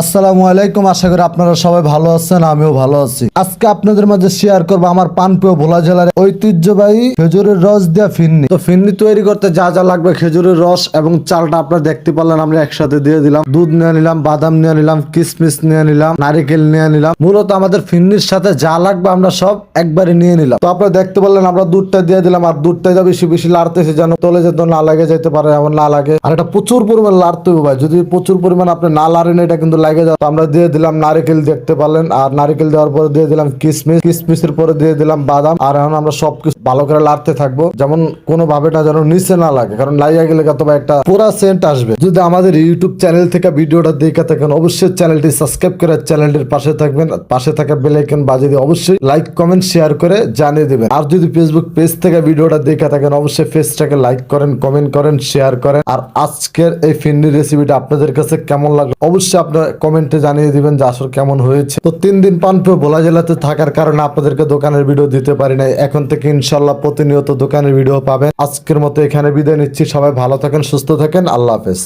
আসসালামু আলাইকুম, আশা করি আপনারা সবাই ভালো আছেন, আমিও ভালো আছি। আজকে আপনাদের মাঝে শেয়ার করব আমার পানপেয় ভোলা জেলার ঐতিহ্যবাহী খেজুরের রস দেওয়া ফিন্নি। তো ফিন্নি তৈরি করতে যা যা লাগবে, খেজুরের রস এবং চালটা আপনারা দেখতে পারলেন, আমরা একসাথে দিয়ে দিলাম। দুধ নিয়ে নিলাম, বাদাম নিয়ে নিলাম কিশমিশ নিয়ে নিলাম, নারিকেল নিয়ে নিলাম। মূলত আমাদের ফিন্নির সাথে যা লাগবে আমরা সব একবারে নিয়ে নিলাম। তো আপনারা দেখতে পারলেন, আমরা দুধটা দিয়ে দিলাম, আর দুধটা যা বেশি বেশি লাড়তেছে যেন তলে যেত না লাগে যেতে পারে এমন না লাগে। আর এটা প্রচুর পরিমাণ লাড়তে হবে ভাই, যদি প্রচুর পরিমাণ আপনি না লাড়েন, এটা কিন্তু লাগে তো আমরা দিয়ে দিলাম নারিকেল দেখতে পারলেন। আর নারিকেল দেওয়ার পরে দিয়ে দিলাম কিসমিস। কিসমিসের পরে দিয়ে দিলাম বাদাম। আর এখন আমরা সবকিছু ভালো করে লাড়তে থাকব। যেমন কোনো ভাবে না যেন নিচে না লাগে। কারণ লাইয়া গেলে অথবা একটা পুরা সেন্ট আসবে। যদি আমাদের ইউটিউব চ্যানেল থেকে ভিডিওটা দেখে থাকেন, অবশ্যই চ্যানেলটি সাবস্ক্রাইব করে চ্যানেলটির পাশে থাকবেন। পাশে থাকা বেল আইকন বাজিয়ে দিয়ে অবশ্যই লাইক কমেন্ট শেয়ার করে জানিয়ে দেবেন। আর যদি ফেসবুক পেজ থেকে ভিডিওটা দেখে থাকেন, অবশ্যই পেজটাকে লাইক করেন কমেন্ট করেন শেয়ার করেন। আর আজকের এই ফিন্নি রেসিপিটা আপনাদের কাছে কেমন লাগল? অবশ্যই আপনারা কমেন্টে জানিয়ে দিবেন যে আসর কেমন হয়েছে। তো তিন দিন পানপে ভোলা জেলাতে থাকার কারণে আপনাদেরকে দোকানের ভিডিও দিতে পারি নাই। এখন থেকে ইনশাল্লাহ প্রতিনিয়ত দোকানের ভিডিও পাবেন। আজকের মতো এখানে বিদায় নিচ্ছি। সবাই ভালো থাকেন, সুস্থ থাকেন। আল্লাহ হাফেজ।